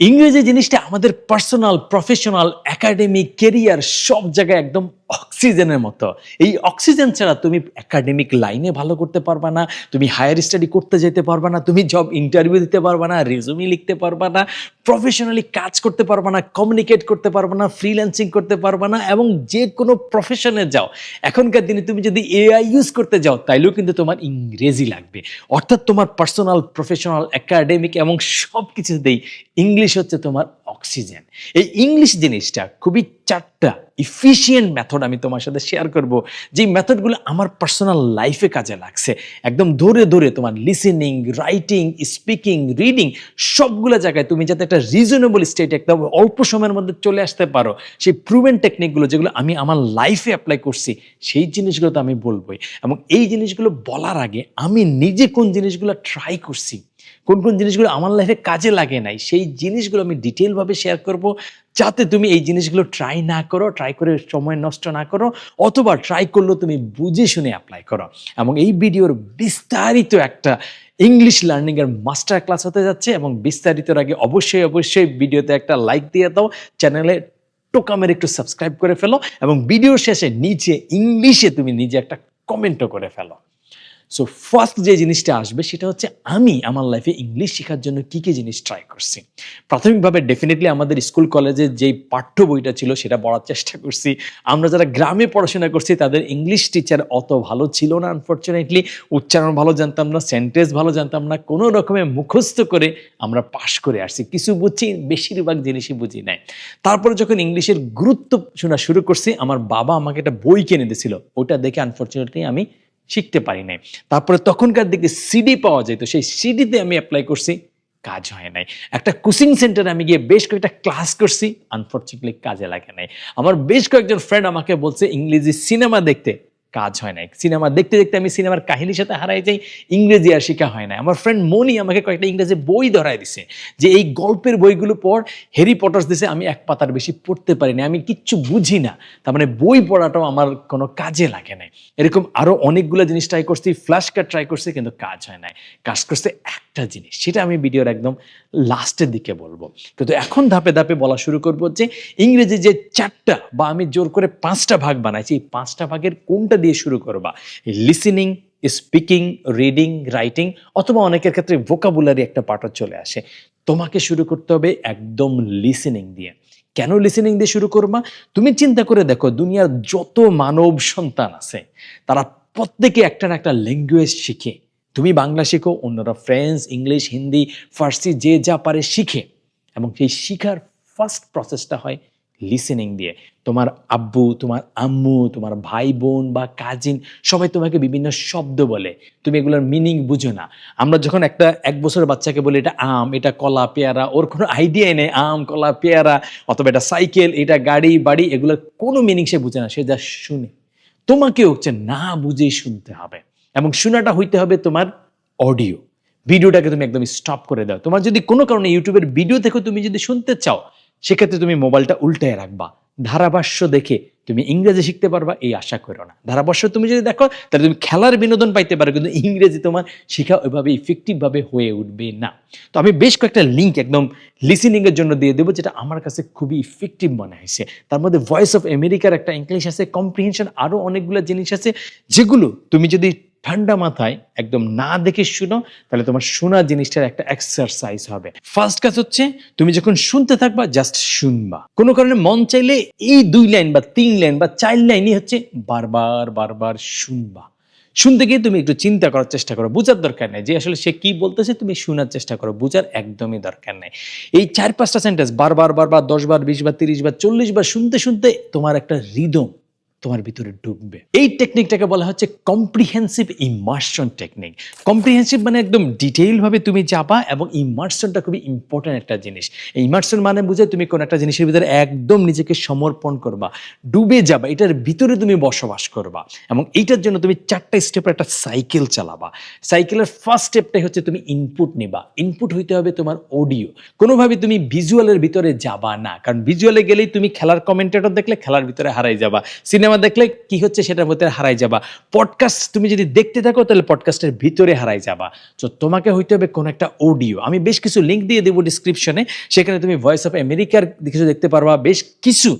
ইংরেজি জিনিসটা আমাদের পার্সোনাল প্রফেশনাল একাডেমিক কেরিয়ার সব জায়গায় একদম অক্সিজেনের মতো। এই অক্সিজেন ছাড়া তুমি একাডেমিক লাইনে ভালো করতে পারবা না, তুমি হায়ার স্টাডি করতে যেতে পারবা না, তুমি জব ইন্টারভিউ দিতে পারবা না রেজুমি লিখতে পারবা না প্রফেশনালি কাজ করতে পারবা না কমিউনিকেট করতে পারবা না ফ্রিল্যান্সিং করতে পারবা না এবং যে কোনো প্রফেশনে যাও। এখনকার দিনে তুমি যদি এআই ইউজ করতে যাও, তাইলেও কিন্তু তোমার ইংরেজি লাগবে। অর্থাৎ তোমার পার্সোনাল প্রফেশনাল একাডেমিক এবং সব কিছুতেই ইংলিশ হচ্ছে তোমার অক্সিজেন এই ইংলিশ জিনিসটা খুবই চারটা ইফিসিয়েন্ট মেথড আমি তোমার সাথে শেয়ার করব। যে মেথডগুলো আমার পার্সোনাল লাইফে কাজে লাগছে। একদম ধরে ধরে তোমার লিসেনিং রাইটিং স্পিকিং রিডিং সবগুলো জায়গায় তুমি যাতে একটা রিজনেবল স্টেট একদম অল্প সময়ের মধ্যে চলে আসতে পারো। সেই প্রুভেন টেকনিকগুলো যেগুলো আমি আমার লাইফে অ্যাপ্লাই করছি, সেই জিনিসগুলো তো আমি বলবোই। এবং এই জিনিসগুলো বলার আগে আমি নিজে কোন জিনিসগুলো ট্রাই করছি কোন কোন জিনিসগুলো আমার লাইফে কাজে লাগে নাই, সেই জিনিসগুলো আমি ডিটেলভাবে শেয়ার করব, যাতে তুমি এই জিনিসগুলো ট্রাই না করো ট্রাই করে সময় নষ্ট না করো, অথবা ট্রাই করলেও তুমি বুঝে শুনে অ্যাপ্লাই করো। এবং এই ভিডিওর বিস্তারিত একটা ইংলিশ লার্নিং এর মাস্টার ক্লাস হতে যাচ্ছে এবং বিস্তারিতর আগে অবশ্যই অবশ্যই ভিডিওতে একটা লাইক দিয়ে দাও চ্যানেলে টোকামের একটু সাবস্ক্রাইব করে ফেলো এবং ভিডিও শেষে নিচে ইংলিশে তুমি নিজে একটা কমেন্টও করে ফেলো। সো ফার্স্ট যে জিনিসটা আসবে সেটা হচ্ছে আমি আমার লাইফে ইংলিশ শেখার জন্য কী কী জিনিস ট্রাই করছি। প্রাথমিকভাবে ডেফিনেটলি আমাদের স্কুল কলেজে যেই পাঠ্য বইটা ছিল সেটা পড়ার চেষ্টা করছি। আমরা যারা গ্রামে পড়াশোনা করছি তাদের ইংলিশ টিচার অত ভালো ছিল না আনফর্চুনেটলি উচ্চারণ ভালো জানতাম না সেন্টেন্স ভালো জানতাম না, কোনো রকমের মুখস্থ করে আমরা পাশ করে আসছি। কিছু বুঝছি বেশিরভাগ জিনিসই বুঝি নাই। তারপরে যখন ইংলিশের গুরুত্ব শোনা শুরু করছি, আমার বাবা আমাকে একটা বই কিনে দিয়েছিল। ওটা দেখে আনফর্চুনেটলি আমি শিখতে পারি নাই। তারপরে তখনকার দিকে সিডি পাওয়া যেত সেই সিডিতে আমি অ্যাপ্লাই করছি, কাজ হয় নাই। একটা কোচিং সেন্টারে আমি গিয়ে বেশ কয়েকটা ক্লাস করছি আনফর্চুনেটলি কাজে লাগে নাই। আমার বেশ কয়েকজন ফ্রেন্ড আমাকে বলছে, ইংরেজি সিনেমা দেখতে। কাজ হয় নাই। সিনেমা দেখতে দেখতে আমি সিনেমার কাহিনীর সাথে হারাই যাই, ইংরেজি আর শেখা হয় না আমার ফ্রেন্ড মনি আমাকে কয়েকটা ইংরেজি বই ধরাই দিছে, যে এই গল্পের বইগুলো পর হ্যারি পটার্স দিছে, আমি এক পাতার বেশি পড়তে পারি না আমি কিচ্ছু বুঝি না। তার মানে বই পড়াটাও আমার কোনো কাজে লাগে নাই। এরকম আরও অনেকগুলো জিনিস ট্রাই করছি ফ্ল্যাশ কার্ড ট্রাই করছি, কিন্তু কাজ হয় নাই। কাজ করছে একটা জিনিস, সেটা আমি ভিডিওর একদম লাস্টের দিকে বলব। কিন্তু এখন ধাপে ধাপে বলা শুরু করব যে, ইংরেজি যে চারটা বা আমি জোর করে পাঁচটা ভাগ বানাইছি, এই পাঁচটা ভাগের কোনটা দিয়ে শুরু করবা। লিসেনিং স্পিকিং রিডিং রাইটিং অথবা অনেকের ক্ষেত্রে ভোকাবুলারি একটা পাঠও চলে আসে। তোমাকে শুরু করতে হবে একদম লিসেনিং দিয়ে। কেন লিসেনিং দিয়ে শুরু করবা? তুমি চিন্তা করে দেখো, দুনিয়ার যত মানব সন্তান আছে, তারা প্রত্যেকে একটা না একটা ল্যাঙ্গুয়েজ শিখে। তুমি বাংলা শিখো, অন্যরা ফ্রেঞ্চ ইংলিশ হিন্দি ফার্সি যে যা পারে শিখে। এবং সেই শিখার ফার্স্ট প্রসেসটা হয় লিসেনিং দিয়ে। তোমার আব্বু, তোমার আম্মু, তোমার ভাই বোন বা কাজিন সবাই তোমাকে বিভিন্ন শব্দ বলে। তুমি এগুলোর মিনিং বুঝো না। আমরা যখন একটা এক বছরের বাচ্চাকে বলি, এটা আম, এটা কলা, পেয়ারা, ওর কোনো আইডিয়াই নেই, আম, কলা, পেয়ারা, অথবা এটা সাইকেল, এটা গাড়ি, বাড়ি, এগুলোর কোনো মিনিং সে বুঝে না, সে যা শুনে। তোমাকেও হচ্ছে না বুঝেই শুনতে হবে এবং শোনাটা হইতে হবে তোমার অডিও ভিডিওটাকে তুমি একদম স্টপ করে দাও। তোমার যদি কোনো কারণে ইউটিউবের ভিডিও দেখো, তুমি যদি শুনতে চাও সেক্ষেত্রে তুমি মোবাইলটা উল্টায় রাখবা। ধারাভাষ্য দেখে তুমি ইংরেজি শিখতে পারবা, এই আশা করো না। ধারাবর্ষ তুমি যদি দেখো, তাহলে তুমি খেলার বিনোদন পাইতে পারো, কিন্তু ইংরেজি তোমার শেখা ওইভাবে ইফেক্টিভভাবে হয়ে উঠবে না। তো আমি বেশ কয়েকটা লিঙ্ক একদম লিসেনিং এর জন্য দিয়ে দেবো, যেটা আমার কাছে খুবই ইফেক্টিভ মনে হয়েছে। তার মধ্যে ভয়েস অফ আমেরিকার একটা ইংলিশ আছে কম্প্রিহেনশন আরও অনেকগুলো জিনিস আছে, যেগুলো তুমি যদি ঠান্ডা মাথায় একদম না দেখে শুনো, তাহলে তোমার শোনা জিনিসটার একটা এক্সারসাইজ হবে। ফার্স্ট কাজ হচ্ছে, তুমি যখন শুনতে থাকবা জাস্ট শুনবা। কোনো কারণে মন চাইলে এই দুই লাইন বা তিন লাইন বা চাইলে লাইনই হচ্ছে বারবার বারবার শুনবা। শুনতে গিয়ে তুমি একটু চিন্তা করার চেষ্টা করো, বোঝার দরকার নেই যে আসলে সে কি বলতেছে, তুমি শোনার চেষ্টা করো, বোঝার একদমই দরকার নেই। এই চার পাঁচটা সেন্টেন্স বারবার বারবার, দশ বার, বিশ বার, তিরিশ বার, চল্লিশ বার শুনতে শুনতে তোমার একটা রিদম তোমার ভিতরে ঢুকবে। এই টেকনিকটাকে বলা হচ্ছে কম্প্রিহেন্সিভ ইমার্শন টেকনিক কম্প্রিহেন্সিভ মানে একদম ডিটেইল ভাবে তুমি যাবা এবং ইমার্শনটা খুবই ইম্পর্ট্যান্ট একটা জিনিস। এই ইমার্শন মানে বুঝে তুমি কোন একটা জিনিসের ভিতরে একদম নিজেকে সমর্পণ করবা। ডুবে যাবা, এটার ভিতরে তুমি বসবাস করবা এবং এইটার জন্য তুমি চারটা স্টেপের একটা সাইকেল চালাবা। সাইকেলের ফার্স্ট স্টেপটাই হচ্ছে তুমি ইনপুট নিবা। ইনপুট হইতে হবে তোমার অডিও কোনোভাবে তুমি ভিজুয়ালের ভিতরে যাবা না। কারণ ভিজুয়ালে গেলেই তুমি খেলার কমেন্টেটর দেখলে খেলার ভিতরে হারাই যাবা। সিনেমা সিনেমা দেখলে কি হচ্ছে? সেটার মধ্যে হারাই যাবা। পডকাস্ট তুমি যদি দেখতে থাকো, তাহলে পডকাস্টের ভিতরে হারাই যাবা। তো তোমাকে হইতে হবে কোনো একটা অডিও আমি বেশ কিছু লিঙ্ক দিয়ে দেবো ডিসক্রিপশনে সেখানে তুমি ভয়েস অফ আমেরিকার কিছু দেখতে পারবা। বেশ কিছু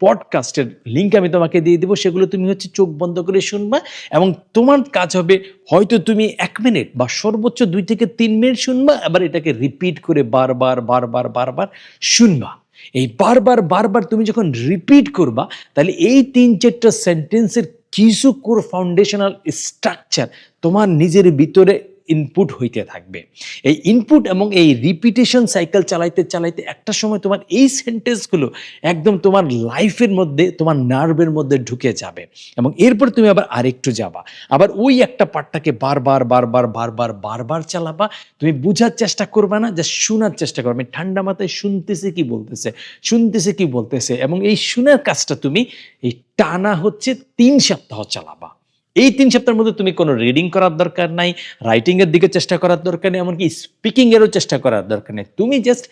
পডকাস্টের লিঙ্ক আমি তোমাকে দিয়ে দেবো। সেগুলো তুমি হচ্ছে চোখ বন্ধ করে শুনবা এবং তোমার কাজ হবে হয়তো তুমি এক মিনিট বা সর্বোচ্চ দুই থেকে তিন মিনিট শুনবা, আবার এটাকে রিপিট করে বারবার বারবার বারবার শুনবা। এই বারবার বারবার তুমি যখন রিপিট করবা, তাহলে এই তিন চারটা সেন্টেন্সের কিছু কোর ফাউন্ডেশনাল স্ট্রাকচার তোমার নিজের ভিতরে ইনপুট হইতে থাকবে। এই ইনপুট এবং এই রিপিটেশন সাইকেল চালাইতে চালাইতে একটা সময় তোমার এই সেন্টেন্সগুলো একদম তোমার লাইফের মধ্যে, তোমার নার্ভের মধ্যে ঢুকে যাবে এবং এরপর তুমি আবার আরেকটু যাবা। আবার ওই একটা পার্টটাকে বারবার বারবার বারবার বারবার চালাবা। তুমি বুঝার চেষ্টা করবা না যা শোনার চেষ্টা করবে। ঠান্ডা মাথায় শুনতেছে কি বলতেছে, শুনতেছে কি বলতেছে এবং এই শোনার কাজটা তুমি এই টানা হচ্ছে তিন সপ্তাহ চালাবা। এই তিন সপ্তাহের মধ্যে তুমি কোনো রিডিং করার দরকার নাই রাইটিং এর দিকে চেষ্টা করার দরকার নেই, এমনকি স্পিকিং এরও চেষ্টা করার দরকার নেই। তুমি জাস্ট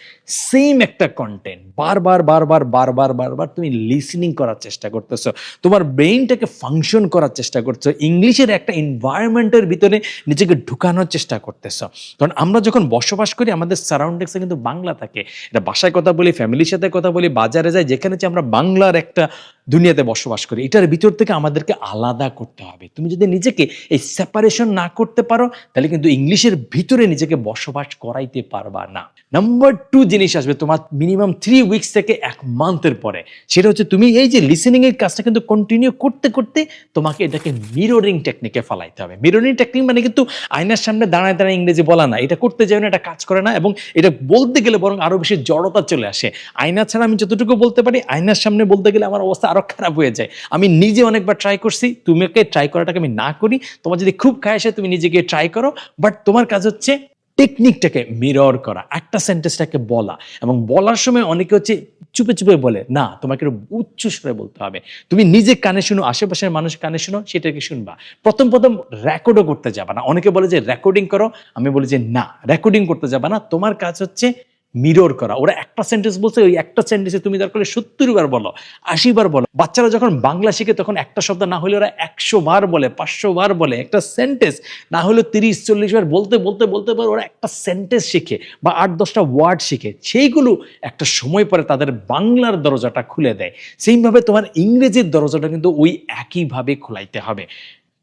সেম একটা কন্টেন্ট বারবার বারবার বারবার বারবার তুমি লিসনিং করার চেষ্টা করতেছো। তোমার ব্রেইনটাকে ফাংশন করার চেষ্টা করছ, ইংলিশের একটা এনভায়রনমেন্টের ভিতরে নিজেকে ঢুকানোর চেষ্টা করতেছো। কারণ আমরা যখন বসবাস করি, আমাদের সারাউন্ডিংসে কিন্তু বাংলা থাকে। এটা বাসায় কথা বলি ফ্যামিলির সাথে কথা বলি, বাজারে যাই, যেখানে যে আমরা বাংলার একটা দুনিয়াতে বসবাস করি। এটার ভিতর থেকে আমাদেরকে আলাদা করতে হবে। তুমি যদি নিজেকে এই সেপারেশন না করতে পারো, তাহলে কিন্তু ইংলিশের ভিতরে নিজেকে বসবাস করাইতে পারবা না। নাম্বার টু জিনিস আসবে তোমার মিনিমাম থ্রি উইকস থেকে এক মান্থের পরে। সেটা হচ্ছে তুমি এই যে লিসেনিং এর কাজটা কিন্তু কন্টিনিউ করতে করতে তোমাকে এটাকে মিররিং টেকনিকে ফেলাইতে হবে। মিররিং টেকনিক মানে কিন্তু আয়নার সামনে দাঁড়ায় দাঁড়ায় ইংরেজি বলা না। এটা করতে যাবে না, এটা কাজ করে না এবং এটা বলতে গেলে বরং আরও বেশি জড়তা চলে আসে। আয়না ছাড়া আমি যতটুকু বলতে পারি, আয়নার সামনে বলতে গেলে আমার অবস্থা আরও খারাপ হয়ে যায়। আমি নিজে অনেকবার ট্রাই করছি, তুমিকে ট্রাই করাটাকে আমি না করি। তোমার যদি খুব খায় আসে, তুমি নিজেকে ট্রাই করো। বাট তোমার কাজ হচ্ছে টেকনিকটাকে মিরর করা, একটা সেন্টেন্সটাকে বলা। এবং বলার সময় অনেকে হচ্ছে চুপে চুপে বলে, না, তোমাকে উচ্চ স্বরে বলতে হবে। তুমি নিজে কানে শুনো, আশেপাশের মানুষ কানে শুনো, সেটাকে শুনবা। প্রথম প্রথম রেকর্ডও করতে যাবা না। অনেকে বলে যে রেকর্ডিং করো। আমি বলি যে, না রেকর্ডিং করতে যাবা না। তোমার কাজ হচ্ছে মিরর করা। ওরা একটা সেন্টেন্স বলছে, ওই একটা সেন্টেন্সে তুমি দরকার সত্তর বার বলো, আশি বার বলো। বাচ্চারা যখন বাংলা শিখে তখন একটা শব্দ না হলে ওরা একশো বার বলে, পাঁচশো বার বলে। একটা সেন্টেন্স না হলে তিরিশ, চল্লিশ বার বলতে বলতে বলতে পারে, ওরা একটা সেন্টেন্স শিখে বা আট, দশটা ওয়ার্ড শিখে। সেইগুলো একটা সময় পরে তাদের বাংলার দরজাটা খুলে দেয়। সেইভাবে তোমার ইংরেজির দরজাটা কিন্তু ওই একইভাবে খোলাইতে হবে।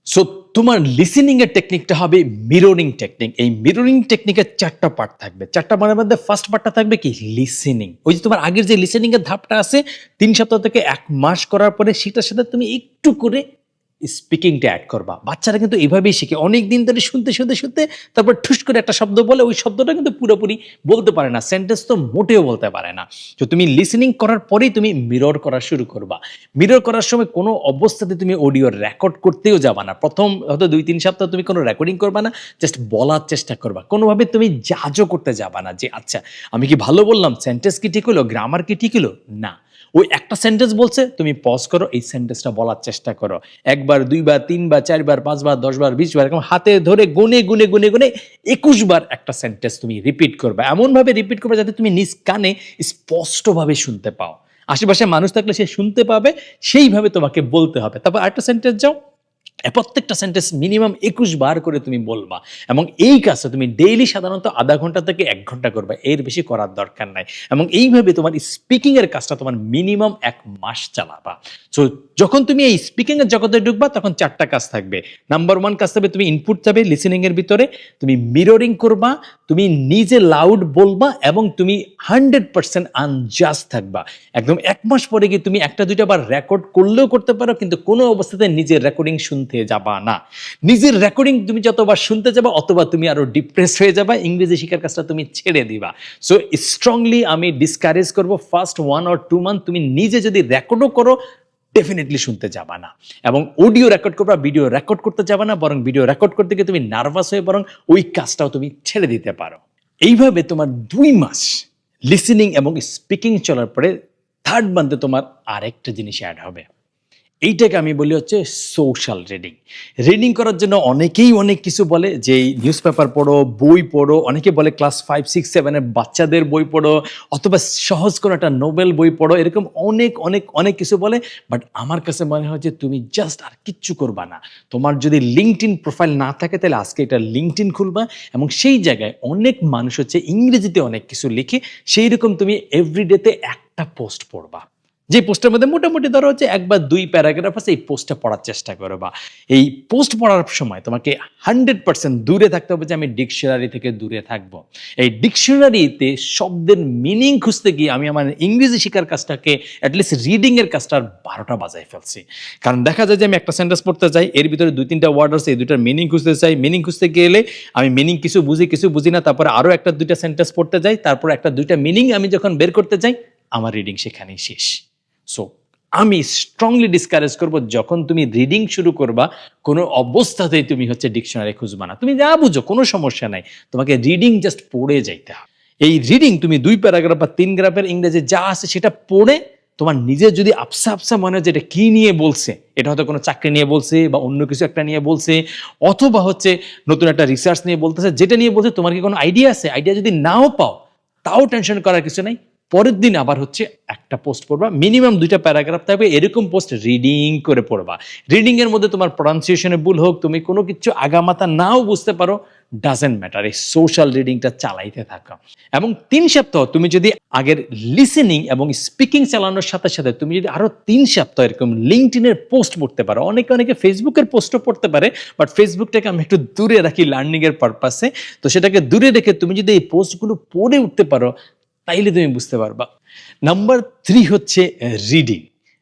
সো তোমার লিসেনিং এর টেকনিকটা হবে মিররিং টেকনিক এই মিররিং টেকনিকের চারটা পার্ট থাকবে। চারটা পার্টের মধ্যে ফার্স্ট পার্টটা থাকবে কি? লিসেনিং ওই যে তোমার আগের যে লিসেনিং এর ধাপটা আছে, তিন সপ্তাহ থেকে এক মাস করার পরে সেটার সাথে তুমি একটু করে স্পিকিংটা অ্যাড করবা। বাচ্চারা কিন্তু এইভাবেই শিখে। অনেক দিন ধরে শুনতে শুনতে শুনতে তারপর ঠুস করে একটা শব্দ বলে ওই শব্দটা কিন্তু পুরোপুরি বলতে পারে না। সেন্টেন্স তো মোটেও বলতে পারে না। তো তুমি লিসেনিং করার পরেই তুমি মিরর করা শুরু করবা। মিরর করার সময় কোনো অবস্থাতে তুমি অডিও রেকর্ড করতেও যাবা না। প্রথম হয়তো দুই, তিন সপ্তাহ তুমি কোনো রেকর্ডিং করবা না জাস্ট বলার চেষ্টা করবা। কোনোভাবে তুমি জাজও করতে যাবা না যে আচ্ছা আমি কি ভালো বললাম? সেন্টেন্স কি ঠিক হলো? গ্রামার কি ঠিক হলো? না। ওই একটা সেন্টেন্স বলছে, তুমি পজ করো, এই সেন্টেন্সটা বলার চেষ্টা করো। একবার, দুইবার, তিনবার, চারবার, পাঁচবার, দশবার, বিশবার, এরকম হাতে ধরে গুনে গুনে গুনে গুনে একুশ বার একটা সেন্টেন্স তুমি রিপিট করবে। এমনভাবে রিপিট করবে যাতে তুমি নিজ কানে স্পষ্টভাবে শুনতে পাও। আশেপাশে মানুষ থাকলে সে শুনতে পাবে, সেইভাবে তোমাকে বলতে হবে। তারপর আরেকটা সেন্টেন্স যাও। প্রত্যেকটা সেন্টেন্স মিনিমাম একুশ বার করে তুমি বলবা এবং এই কাজটা তুমি ডেইলি সাধারণত আধা ঘণ্টা থেকে এক ঘণ্টা করবা, এর বেশি করার দরকার নাই এবং এইভাবে তোমার স্পিকিংয়ের কাজটা তোমার মিনিমাম এক মাস চালাবা। সো যখন তুমি এই স্পিকিংয়ের জগতে ঢুকবা, তখন চারটা কাজ থাকবে। নাম্বার ওয়ান কাজ থাকবে, তুমি ইনপুট যাবে লিসেনিংয়ের ভিতরে, তুমি মিররিং করবা তুমি নিজে লাউড বলবা এবং তুমি হান্ড্রেড পার্সেন্ট আনজাস্ট থাকবা। একদম এক মাস পরে গিয়ে তুমি একটা, দুইটা বার রেকর্ড করলেও করতে পারো, কিন্তু কোনো অবস্থাতে নিজের রেকর্ডিং শুনতে যাবা না। নিজের রেকর্ডিং তুমি যতবার শুনতে যাবা, অথবা তুমি আরও ডিপ্রেস হয়ে যাবা, ইংরেজি শিখার কাজটা তুমি ছেড়ে দিবা। সো স্ট্রংলি আমি ডিসকারেজ করব first one or two month তুমি নিজে যদি রেকর্ডও করো ডেফিনেটলি শুনতে যাবা না। এবং অডিও রেকর্ড করবা ভিডিও রেকর্ড করতে যাবা না, বরং ভিডিও রেকর্ড করতে গিয়ে তুমি নার্ভাস হয়ে বরং ওই কাজটাও তুমি ছেড়ে দিতে পারো। এইভাবে তোমার দুই মাস লিসেনিং এবং স্পিকিং চলার পরে থার্ড মান্থে তোমার আরেকটা জিনিস অ্যাড হবে। এইটাকে আমি বলি হচ্ছে সোশ্যাল রিডিং রিডিং করার জন্য অনেকেই অনেক কিছু বলে যে নিউজ পেপার পড়ো, বই পড়ো, অনেকে বলে ক্লাস ফাইভ সিক্স সেভেনের বাচ্চাদের বই পড়ো, অথবা সহজ কোনো একটা নোবেল বই পড়ো, এরকম অনেক অনেক অনেক কিছু বলে বাট আমার কাছে মনে হয় যে তুমি জাস্ট আর কিচ্ছু করবা না। তোমার যদি লিঙ্কড ইন প্রোফাইল না থাকে, তাহলে আজকে এটা লিঙ্কড ইন খুলবা, এবং সেই জায়গায় অনেক মানুষ হচ্ছে ইংরেজিতে অনেক কিছু লিখে সেই রকম তুমি এভরিডেতে একটা পোস্ট পড়বা। যে পোস্টের মধ্যে মোটামুটি ধরো হচ্ছে এক বা দুই প্যারাগ্রাফ আছে, এই পোস্টটা পড়ার চেষ্টা করো বা এই পোস্ট পড়ার সময় তোমাকে হান্ড্রেড পার্সেন্ট দূরে থাকতে হবে যে আমি ডিকশনারি থেকে দূরে থাকব। এই ডিকশনারিতে শব্দের মিনিং খুঁজতে গিয়ে আমি আমার ইংরেজি শেখার কাজটাকে অ্যাটলিস্ট রিডিংয়ের কাজটা আর বারোটা বাজায় ফেলছি। কারণ দেখা যায় যে আমি একটা সেন্টেন্স পড়তে চাই এর ভিতরে দুই তিনটা ওয়ার্ড আছে, এই দুইটার মিনিং খুঁজতে চাই মিনিং খুঁজতে গেলে আমি মিনিং কিছু বুঝি কিছু বুঝি না, তারপরে আরও একটা দুইটা সেন্টেন্স পড়তে যাই, তারপর একটা দুইটা মিনিং আমি যখন বের করতে চাই আমার রিডিং সেখানেই শেষ। সো আমি স্ট্রংলি ডিসকারেজ করব যখন তুমি রিডিং শুরু করবা, কোনো অবস্থাতেই তুমি হচ্ছে ডিকশনারি খুঁজবা না। তুমি যা বুঝো, কোনো সমস্যা নাই। তোমাকে রিডিং জাস্ট পড়ে যাইতে হবে। এই রিডিং তুমি দুই প্যারাগ্রাফ বা তিন গ্রাফের ইংরেজি যা আছে সেটা পড়ে তোমার নিজের যদি আপসা আপসা মনে হয় যে এটা কি নিয়ে বলছে, এটা হয়তো কোনো চাকরি নিয়ে বলছে বা অন্য কিছু একটা নিয়ে বলছে, অথবা হচ্ছে নতুন একটা রিসার্চ নিয়ে বলতেছে, যেটা নিয়ে বলছে, তোমার কি কোনো আইডিয়া আছে? আইডিয়া যদি নাও পাও, তাও টেনশন করার কিছু নাই। পরের দিন আবার হচ্ছে একটা পোস্ট পড়বা। মিনিমাম দুইটা প্যারাগ্রাফ থাকবে, এরকম পোস্ট রিডিং করে পড়বা। রিডিং এর মধ্যে তোমার প্রনাউন্সিয়েশনে ভুল হোক, তুমি কোনো কিছু আগামাতা নাও বুঝতে পারো ডাজেন্ট ম্যাটার এই সোশ্যাল রিডিংটা চালাইতে থাকা। এবং তিন সপ্তাহ তুমি যদি আগের লিসেনিং এবং স্পিকিং চালানোর সাথে সাথে তুমি যদি আরও তিন সপ্তাহ এরকম লিঙ্কডিনের পোস্ট পড়তে পারো, অনেকে অনেকে ফেসবুকের পোস্টও পড়তে পারে বাট ফেসবুকটাকে আমি একটু দূরে রাখি লার্নিং এর পারপাসে তো সেটাকে দূরে রেখে তুমি যদি এই পোস্টগুলো পড়ে উঠতে পারো তাইলে তুমি বুঝতে পারবা। নাম্বার থ্রি হচ্ছে রিডিং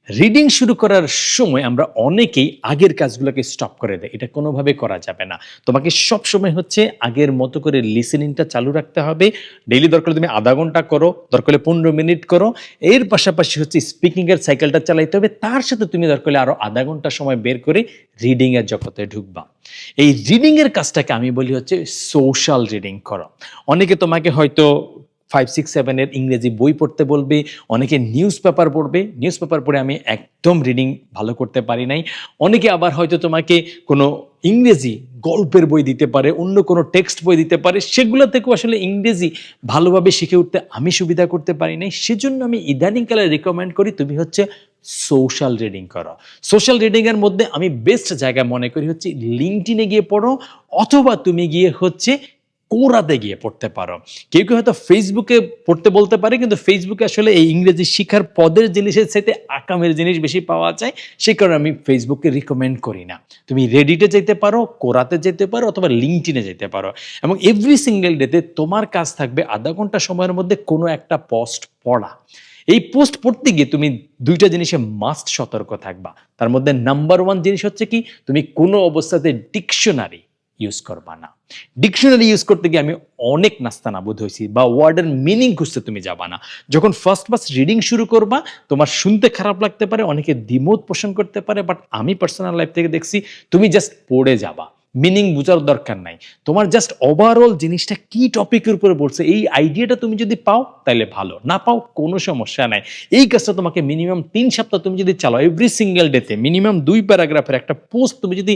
রিডিং শুরু করার সময় আমরা অনেকেই আগের কাজগুলোকে স্টপ করে দেয়। এটা কোনোভাবে করা যাবে না। তোমাকে সব সময় হচ্ছে আগের মতো করে লিসেনিংটা চালু রাখতে হবে। ডেইলি দরকার তুমি আধা ঘণ্টা করো, দরকার পনেরো মিনিট করো। এর পাশাপাশি হচ্ছে স্পিকিংয়ের সাইকেলটা চালাইতে হবে। তার সাথে তুমি দরকার আরও আধা ঘণ্টা সময় বের করে রিডিংয়ের জগতে ঢুকবা। এই রিডিংয়ের কাজটাকে আমি বলি হচ্ছে সোশ্যাল রিডিং করো। অনেকে তোমাকে হয়তো ফাইভ সিক্স সেভেনের ইংরেজি বই পড়তে বলবে, অনেকে নিউজ পেপার পড়বে। নিউজ পেপার পড়ে আমি একদম রিডিং ভালো করতে পারি নাই। অনেকে আবার হয়তো তোমাকে কোনো ইংরেজি গল্পের বই দিতে পারে, অন্য কোনো টেক্সট বই দিতে পারে। সেগুলো থেকেও আসলে ইংরেজি ভালোভাবে শিখে উঠতে আমি সুবিধা করতে পারি নাই। সেজন্য আমি ইদানিংকালে রেকমেন্ড করি, তুমি হচ্ছে সোশ্যাল রিডিং করো। সোশ্যাল রিডিংয়ের মধ্যে আমি বেস্ট জায়গা মনে করি হচ্ছে লিঙ্কডিনে গিয়ে পড়ো, অথবা তুমি গিয়ে হচ্ছে কোরাতে গিয়ে পড়তে পারো। কেউ কেউ হয়তো ফেসবুকে পড়তে বলতে পারে, কিন্তু ফেসবুকে আসলে এই ইংরেজি শিখার পদের জিনিসের সাথে আকামের জিনিস বেশি পাওয়া যায় সে কারণে আমি ফেসবুককে রিকমেন্ড করি না। তুমি রেডিটে যেতে পারো, কোরাতে যেতে পারো, অথবা লিঙ্কটিনে যেতে পারো। এবং এভরি সিঙ্গেল ডেতে তোমার কাজ থাকবে আধা ঘণ্টা সময়ের মধ্যে কোনো একটা পোস্ট পড়া। এই পোস্ট পড়তে গিয়ে তুমি দুইটা জিনিসে মাস্ট সতর্ক থাকবা। তার মধ্যে নাম্বার ওয়ান জিনিস হচ্ছে কি, তুমি কোনো অবস্থাতে ডিকশনারি ইউজ করবা না। ডিকশনারি ইউজ করতে গিয়ে আমি অনেক নাস্তানাবুদ হয়েছি বা ওয়ার্ডের মিনিং খুঁজতে তুমি যাবা না। যখন ফার্স্ট ফার্স্ট রিডিং শুরু করবা, তোমার শুনতে খারাপ লাগতে পারে, অনেকে দ্বিমত পোষণ করতে পারে বাট আমি পার্সোনাল লাইফ থেকে দেখছি, তুমি জাস্ট পড়ে যাবা। মিনিং বোঝার দরকার নাই। তোমার জাস্ট ওভারঅল জিনিসটা কি টপিকের উপরে বলছে, এই আইডিয়াটা তুমি যদি পাও তাহলে ভালো। না পাও, কোনো সমস্যা নাই। এই কাজটা তোমাকে মিনিমাম তিন সপ্তাহ তুমি যদি চালাও এভরি সিঙ্গেল ডেতে মিনিমাম দুই প্যারাগ্রাফের একটা পোস্ট তুমি যদি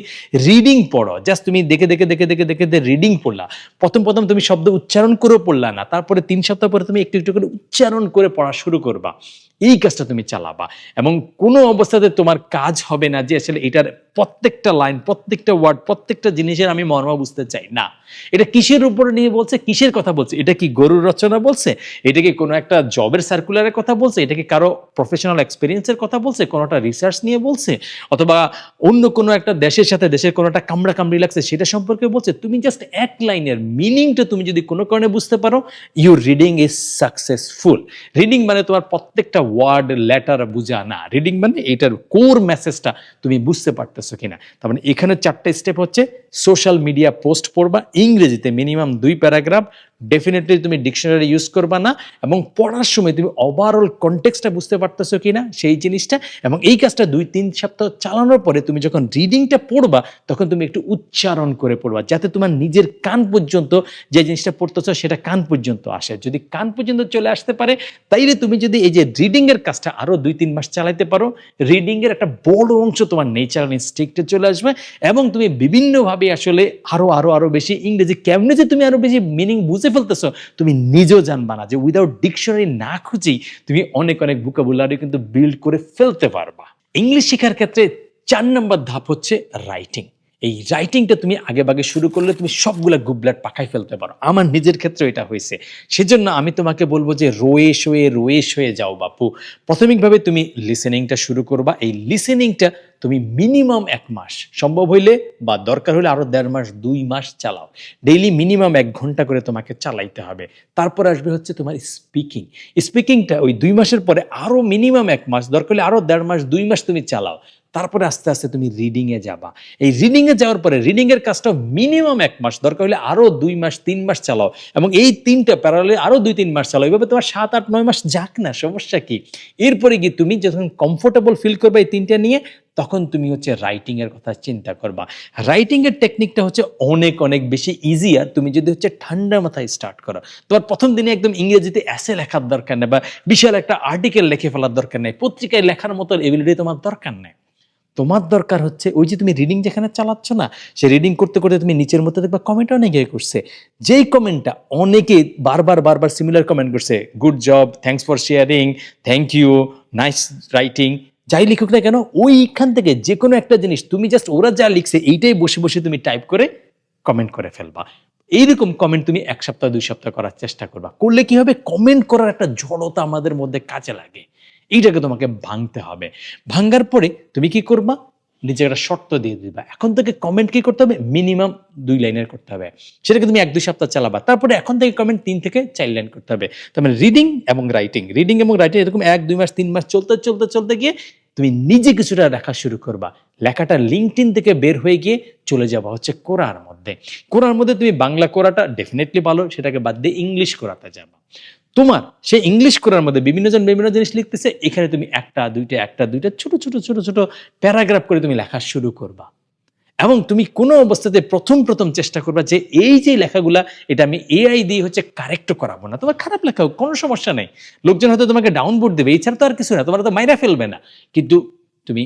রিডিং পড়ো জাস্ট তুমি দেখে দেখে দেখে দেখে দেখে রিডিং পড়লা। প্রথম প্রথম তুমি শব্দ উচ্চারণ করেও পড়লা না। তারপরে তিন সপ্তাহ পরে তুমি একটু একটু করে উচ্চারণ করে পড়া শুরু করবা। এই কাজটা তুমি চালাবা। এবং কোনো অবস্থাতে তোমার কাজ হবে না যে আসলে এটার প্রত্যেকটা লাইন প্রত্যেকটা ওয়ার্ড প্রত্যেকটা জিনিসের আমি মর্ম বুঝতে চাই। না। এটা কিসের উপরে নিয়ে বলছে? কিসের কথা বলছে? এটা কি গরুর রচনা বলছে? এটা কি কোনো একটা জবের সার্কুলারের কথা বলছে? এটা কি কারও প্রফেশনাল এক্সপিরিয়েন্সের কথা বলছে? কোনো একটা রিসার্চ নিয়ে বলছে? অথবা অন্য কোনো একটা দেশের সাথে দেশের কোনো একটা কামড়া কামড়ি লাগছে, সেটা সম্পর্কে বলছে? তুমি জাস্ট এক লাইনের মিনিংটা তুমি যদি কোনো কারণে বুঝতে পারো your reading is successful reading মানে তোমার প্রত্যেকটা ওয়ার্ড লেটার বুঝা না। রিডিং মানে এটার কোর মেসেজটা তুমি বুঝতে পারতেছো কিনা। তার মানে এখানে চারটে স্টেপ হচ্ছে সোশ্যাল মিডিয়া পোস্ট পড়বা, ইংরেজিতে মিনিমাম দুই প্যারাগ্রাফ ডেফিনেটলি তুমি ডিকশনারি ইউজ করবা না, এবং পড়ার সময় তুমি ওভারঅল কনটেক্সটটা বুঝতে পারতেছো কিনা, সেই জিনিসটা, এবং এই কাজটা দুই, তিন সপ্তাহ চালানোর পরে তুমি যখন রিডিংটা পড়বা, তখন তুমি একটু উচ্চারণ করে পড়বা, যাতে তোমার নিজের কান পর্যন্ত যে জিনিসটা পড়তেছো সেটা কান পর্যন্ত আসে। যদি কান পর্যন্ত চলে আসতে পারে, তাইলে তুমি যদি এই যে রিডিং রিডিং এর কাজটা আরও দুই, তিন মাস চালাইতে পারো। রিডিং এর একটা বড় অংশ তোমার নেচারাল ইনস্টিংক্টে চলে আসবে এবং তুমি বিভিন্নভাবে আসলে আরও আরও আরও বেশি ইংরেজি কেমনে যে তুমি আরও বেশি মিনিং বুঝে ফেলতেছো, তুমি নিজেও জানবা না যে উইদাউট ডিকশনারি না খুঁজেই তুমি অনেক অনেক ভোকাবুলারি কিন্তু বিল্ড করে ফেলতে পারবা। ইংলিশ শেখার ক্ষেত্রে চার নম্বর ধাপ হচ্ছে রাইটিং এই রাইটিংটা তুমি আগে বাগে শুরু করলে তুমি সবগুলা গুবলাট পাকাই ফেলতে পারো। আমার নিজের ক্ষেত্রে এটা হয়েছে। সেজন্য আমি তোমাকে বলব যে রোয়ে শোয়ে রোয়ে শোয়ে যাও বাপু। প্রাথমিকভাবে তুমি লিসেনিংটা শুরু করবা। এই লিসেনিংটা তুমি মিনিমাম এক মাস। সম্ভব হইলে বা দরকার হলে আরও দেড় মাস, দুই মাস চালাও। ডেইলি মিনিমাম এক ঘণ্টা করে তোমাকে চালাইতে হবে। তারপর আসবে হচ্ছে তোমার স্পিকিং স্পিকিংটা ওই দুই মাসের পরে আরও মিনিমাম এক মাস। দরকার হলে আরও দেড় মাস, দুই মাস তুমি চালাও। তারপরে আস্তে আস্তে তুমি রিডিংয়ে যাবা। এই রিডিংয়ে যাওয়ার পরে রিডিংয়ের কাজটা মিনিমাম এক মাস, দরকার হলে আরও দুই মাস, তিন মাস চালাও। এবং এই তিনটা প্যারালে আরও দুই, তিন মাস চালাও। এভাবে তোমার সাত, আট, নয় মাস যাক না, সমস্যা কি? এরপরে গিয়ে তুমি যখন কমফোর্টেবল ফিল করবে এই তিনটা নিয়ে, তখন তুমি হচ্ছে রাইটিং এর কথা চিন্তা করবা। রাইটিং এর টেকনিকটা হচ্ছে অনেক অনেক বেশি ইজি আর তুমি যদি হচ্ছে ঠান্ডা মাথায় স্টার্ট করো। তোমার প্রথম দিনে একদম ইংরেজিতে এসে লেখার দরকার নেই বা বিশাল একটা আর্টিকেল লিখে ফেলার দরকার নেই। পত্রিকায় লেখার মতো এবিলিটি তোমার দরকার নেই। তোমার দরকার হচ্ছে ওই যে তুমি রিডিং যেখানে চালাচ্ছ না সে রিডিং করতে করতে তুমি নিচের মধ্যে দেখবা কমেন্ট অনেকে করছে। যেই কমেন্টটা অনেকে বারবার বারবার সিমিলার কমেন্ট করছে good job thanks for sharing thank you nice writing যাই লিখুক না কেন, ওইখান থেকে যে কোনো একটা জিনিস, তুমি জাস্ট ওরা যা লিখছে, এইটাই বসে বসে তুমি টাইপ করে কমেন্ট করে ফেলবা। এইরকম কমেন্ট তুমি এক সপ্তাহ, দুই সপ্তাহ করার চেষ্টা করবা। করলে কি হবে? কমেন্ট করার একটা জড়তা আমাদের মধ্যে কাজে লাগে। এইটাকে তোমাকে ভাঙতে হবে। ভাঙ্গার পরে তুমি কি করবা? নিজে একটা শর্ত দিয়ে দিবা। এখন থেকে কমেন্ট কি করতে হবে? মিনিমাম দুই লাইনের করতে হবে। সেটাকে তুমি এক দুই সপ্তাহ চালাবা। তারপরে এখন থেকে কমেন্ট তিন থেকে চার লাইন করতে হবে। তার মানে রিডিং এবং রাইটিং রিডিং এবং রাইটিং এরকম এক, দুই মাস, তিন মাস চলতে চলতে চলতে গিয়ে তুমি নিজে কিছুটা লেখা শুরু করবা। লেখাটা লিঙ্কটিন থেকে বের হয়ে গিয়ে চলে যাবা হচ্ছে কোরআর মধ্যে। কোরআর মধ্যে তুমি বাংলা কোরাটা ডেফিনেটলি ভালো। সেটাকে বাদ দিয়ে ইংলিশ কোরাতে যাবা। তোমার সেই ইংলিশ করার মধ্যে বিভিন্ন জন বিভিন্ন জিনিস লিখতেছে, এখানে তুমি একটা, দুইটা একটা, দুইটা, ছোট ছোট ছোট ছোট প্যারাগ্রাফ করে তুমি লেখা শুরু করবা। এবং তুমি কোনো অবস্থাতে প্রথম প্রথম চেষ্টা করবা যে এই যে লেখাগুলা, এটা আমি এআই দিয়ে হচ্ছে কারেক্ট করাবো না। তোমার খারাপ লেখা কোনো সমস্যা নেই। লোকজন হয়তো তোমাকে ডাউনবোর্ড দেবে এছাড়া তো আর কিছু না, তোমার তো মাইরা ফেলবে না। কিন্তু তুমি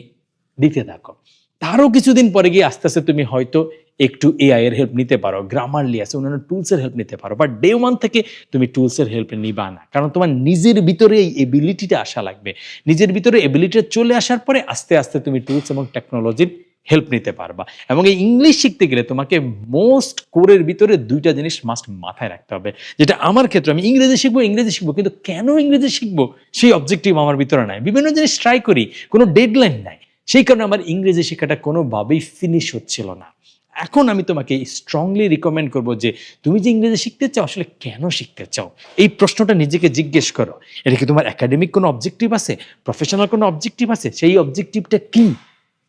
দিতে থাকো। তারও কিছুদিন পরে গিয়ে আস্তে আস্তে তুমি হয়তো একটু এআই এর হেল্প নিতে পারো গ্রামারলি আছে, অন্যান্য টুলসের হেল্প নিতে পারো বাট ডে ওয়ান থেকে তুমি টুলসের হেল্প নিবা না। কারণ তোমার নিজের ভিতরে এই এবিলিটিটা আসা লাগবে। নিজের ভিতরে এবিলিটিটা চলে আসার পরে আস্তে আস্তে তুমি টুলস এবং টেকনোলজির হেল্প নিতে পারবা। এবং এই ইংলিশ শিখতে গেলে তোমাকে মোস্ট কোরের ভিতরে দুইটা জিনিস মাস্ট মাথায় রাখতে হবে। যেটা আমার ক্ষেত্রে, আমি ইংরেজি শিখব ইংরেজি শিখব, কিন্তু কেন ইংরেজি শিখব? সেই অবজেক্টিভ আমার ভিতরে নাই। বিভিন্ন জিনিস ট্রাই করি, কোনো ডেডলাইন নাই। সেই কারণে আমার ইংরেজি শেখাটা কোনোভাবেই ফিনিশ হচ্ছিল না। এখন আমি তোমাকে স্ট্রংলি রিকমেন্ড করব যে তুমি যে ইংরেজি শিখতে চাও, আসলে কেন শিখতে চাও? এই প্রশ্নটা নিজেকে জিজ্ঞেস করো। এটা কি তোমার একাডেমিক কোনো অবজেক্টিভ আছে? প্রফেশনাল কোনো অবজেক্টিভ আছে? সেই অবজেক্টিভটা কি?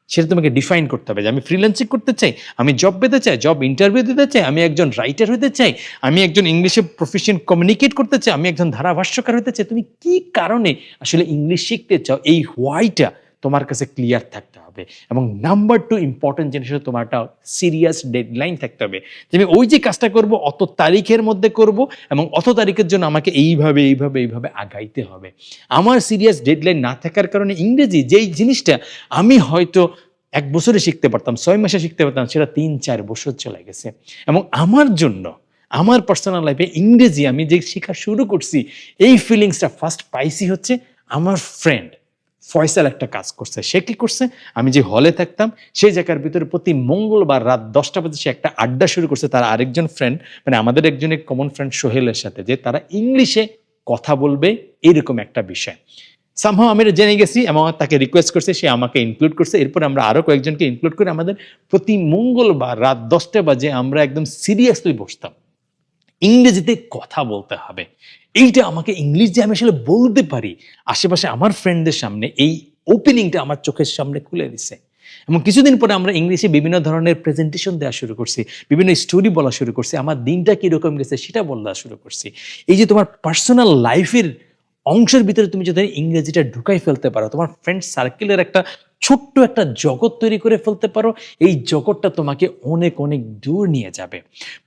সেটা তোমাকে ডিফাইন করতে হবে যে আমি ফ্রিল্যান্সিং করতে চাই, আমি জব পেতে চাই জব ইন্টারভিউ দিতে চাই, আমি একজন রাইটার হতে চাই, আমি একজন ইংলিশে প্রফেশন কমিউনিকেট করতে চাই, আমি একজন ধারাভাষ্যকার হতে চাই। তুমি কি কারণে আসলে ইংলিশ শিখতে চাও? এই হোয়াইটা তোমার কাছে ক্লিয়ার থাকতে হবে। এবং নাম্বার টু ইম্পর্টেন্ট জিনিস হলো তোমার একটা সিরিয়াস ডেডলাইন থাকতে হবে। যে আমি ওই যে কাজটা করব, অত তারিখের মধ্যে করব এবং অত তারিখের জন্য আমাকে এইভাবে এইভাবে এইভাবে আগাইতে হবে। আমার সিরিয়াস ডেডলাইন না থাকার কারণে ইংরেজি যেই জিনিসটা আমি হয়তো এক বছরে শিখতে পারতাম, ছয় মাসে শিখতে পারতাম, সেটা তিন, চার বছর চলে গেছে। এবং আমার জন্য, আমার পার্সোনাল লাইফে ইংরেজি আমি যে শেখা শুরু করছি, এই ফিলিংসটা ফার্স্ট পাইছি হচ্ছে আমার ফ্রেন্ড ফয়সাল একটা কাজ করছে। সে কি করছে? আমি যে হলে থাকতাম সেই জায়গার ভিতরে প্রতি মঙ্গলবার রাত দশটা বাজে সে একটা আড্ডা শুরু করছে তার আরেকজন ফ্রেন্ড মানে আমাদের একজনের কমন ফ্রেন্ড সোহেলের সাথে, যে তারা ইংলিশে কথা বলবে এরকম একটা বিষয়। সামহাও আমি জেনে গেছি, এবং তাকে রিকোয়েস্ট করছে, সে আমাকে ইনক্লুড করছে। এরপর আমরা আরও কয়েকজনকে ইনক্লুড করে আমাদের প্রতি মঙ্গলবার রাত দশটা বাজে আমরা একদম সিরিয়াসলি বসতাম। ইংরেজিতে কথা বলতে হবে। এইটা আমাকে ইংলিশ যে আমি আসলে বলতে পারি। আশেপাশে আমার ফ্রেন্ডদের সামনে এই ওপেনিংটা আমার চোখের সামনে খুলে দিছে। এবং কিছুদিন পরে আমরা ইংলিশে বিভিন্ন ধরনের প্রেজেন্টেশন দেওয়া শুরু করছি, বিভিন্ন স্টোরি বলা শুরু করছি, আমার দিনটা কীরকম গেছে সেটা বলা শুরু করছি। এই যে তোমার পার্সোনাল লাইফের অংশের ভিতরে তুমি যদি ইংরেজিটা ঢুকাই ফেলতে পারো, তোমার ফ্রেন্ড সার্কেলের একটা ছোট্ট একটা জগৎ তৈরি করে ফেলতে পারো। এই জগৎটা তোমাকে অনেক অনেক দূর নিয়ে যাবে।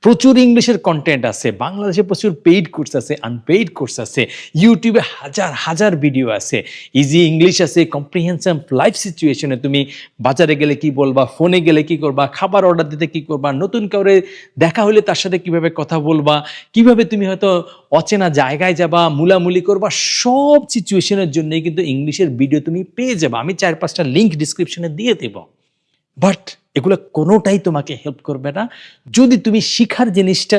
প্রচুর ইংলিশের কন্টেন্ট আছে, বাংলাদেশে প্রচুর পেইড কোর্স আছে আনপেইড কোর্স আছে ইউটিউবে হাজার হাজার ভিডিও আছে। ইজি ইংলিশ আছে কম্প্রিহেনসিভ লাইফ সিচুয়েশনে তুমি বাজারে গেলে কি বলবা ফোনে গেলে কি করবা, খাবার অর্ডার দিতে কি করবা, নতুন কাউরে দেখা হলে তার সাথে কীভাবে কথা বলবা, কীভাবে তুমি হয়তো অচেনা জায়গায় যাবা, মুলামুলি করবা, সব সিচুয়েশনের জন্যই কিন্তু ইংলিশের ভিডিও তুমি পেয়ে যাবা। আমি চার, পাঁচটা লিঙ্ক ডিসক্রিপশনে দিয়ে দেব বাট এগুলো কোনোটাই তোমাকে হেল্প করবে না। যদি তুমি শিখার জিনিসটা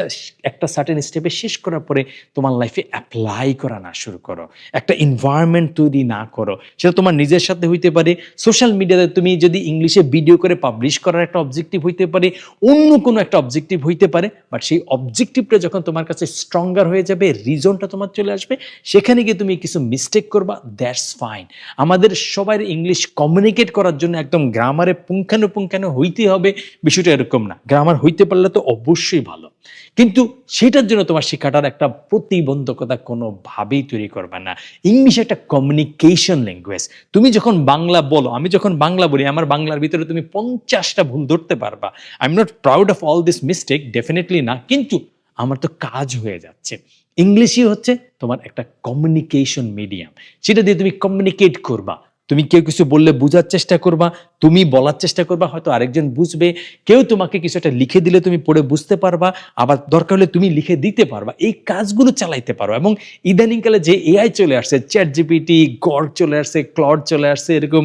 একটা সার্টেন স্টেপে শেষ করার পরে তোমার লাইফে অ্যাপ্লাই করা না শুরু করো। একটা এনভায়রনমেন্ট তৈরি না করো। সেটা তোমার নিজের সাথে হইতে পারে। সোশ্যাল মিডিয়াতে তুমি যদি ইংলিশে ভিডিও করে পাবলিশ করার একটা অবজেক্টিভ হইতে পারে, অন্য কোনো একটা অবজেক্টিভ হইতে পারে বাট সেই অবজেক্টিভটা যখন তোমার কাছে স্ট্রঙ্গার হয়ে যাবে রিজনটা তোমার চলে আসবে, সেখানে গিয়ে তুমি কিছু মিস্টেক করবা দ্যাটস ফাইন আমাদের সবার ইংলিশ কমিউনিকেট করার জন্য একদম গ্রামারে পুঙ্খানুপুঙ্খানু হইতে হবে, বিষয়টা এরকম না। গ্রামার হইতে পারলে তো অবশ্যই ভালো। কিন্তু সেটার জন্য তোমার শেখাটার একটা প্রতিবন্ধকতা কোনোভাবেই তৈরি করবে না। ইংলিশ একটা কমিউনিকেশন ল্যাঙ্গুয়েজ তুমি যখন বাংলা বলো, আমি যখন বাংলা বলি, আমার বাংলার ভিতরে তুমি পঞ্চাশটা ভুল ধরতে পারবা। I am not proud of all this mistake definitely না। কিন্তু আমার তো কাজ হয়ে যাচ্ছে। ইংলিশই হচ্ছে তোমার একটা কমিউনিকেশন মিডিয়াম সেটা দিয়ে তুমি কমিউনিকেট করবা। তুমি কেউ কিছু বললে বোঝার চেষ্টা করবা, তুমি বলার চেষ্টা করবা, হয়তো আরেকজন বুঝবে। কেউ তোমাকে কিছু একটা লিখে দিলে তুমি পড়ে বুঝতে পারবা, আবার দরকার হলে তুমি লিখে দিতে পারবা, এই কাজগুলো চালাইতে পারো। এবং ইদানিংকালে যে এআই চলে আসছে চ্যাট জিপিটি গড চলে আসছে ক্লড চলে আসছে, এরকম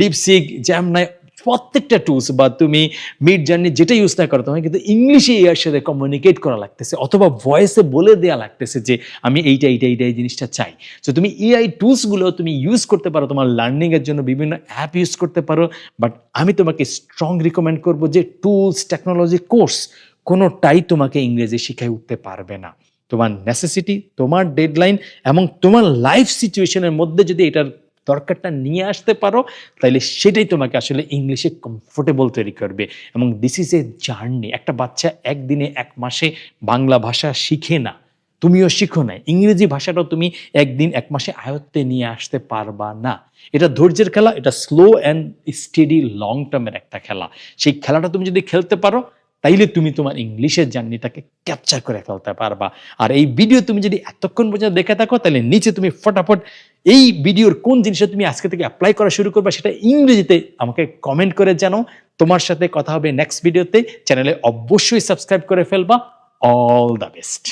ডিপসিক জ্যামনাই প্রত্যেকটা টুলস বা তুমি মিড জার্নি যেটা ইউজ না করো, তোমাকে কিন্তু ইংলিশে এর সাথে কমিউনিকেট করা লাগতেছে অথবা ভয়েসে বলে দেওয়া লাগতেছে যে আমি এইটা এইটা এইটা, এই জিনিসটা চাই। তো তুমি এআই টুলসগুলো তুমি ইউজ করতে পারো, তোমার লার্নিংয়ের জন্য বিভিন্ন অ্যাপ ইউজ করতে পারো বাট আমি তোমাকে স্ট্রং রিকমেন্ড করব যে টুলস টেকনোলজি কোর্স কোনোটাই তোমাকে ইংরেজি শিখাই উঠতে পারবে না। তোমার নেসেসিটি তোমার ডেডলাইন এবং তোমার লাইফ সিচুয়েশনের মধ্যে যদি এটার দরকারটা নিয়ে আসতে পারো তাহলে সেটাই তোমাকে আসলে ইংলিশে কমফোর্টেবল তৈরি করবে। এবং দিস ইজ এ জার্নি একটা বাচ্চা একদিনে এক মাসে বাংলা ভাষা শিখে না, তুমিও শিখো না। ইংরেজি ভাষাটাও তুমি একদিন এক মাসে আয়ত্তে নিয়ে আসতে পারবা না। এটা ধৈর্যের খেলা, এটা স্লো অ্যান্ড স্টেডি লং টার্মের একটা খেলা। সেই খেলাটা তুমি যদি খেলতে পারো তাইলে তুমি তোমার ইংলিশের জার্নিটাকে ক্যাপচার করে ফেলতে পারবা। আর এই ভিডিও তুমি যদি এতক্ষণ পর্যন্ত দেখে থাকো তাহলে নিচে তুমি ফটাফট এই ভিডিওর কোন জিনিসটা তুমি আজকে থেকে অ্যাপ্লাই করা শুরু করবা সেটা ইংরেজিতে আমাকে কমেন্ট করে জানো তোমার সাথে কথা হবে নেক্সট ভিডিওতে চ্যানেলে অবশ্যই সাবস্ক্রাইব করে ফেলবা। All the best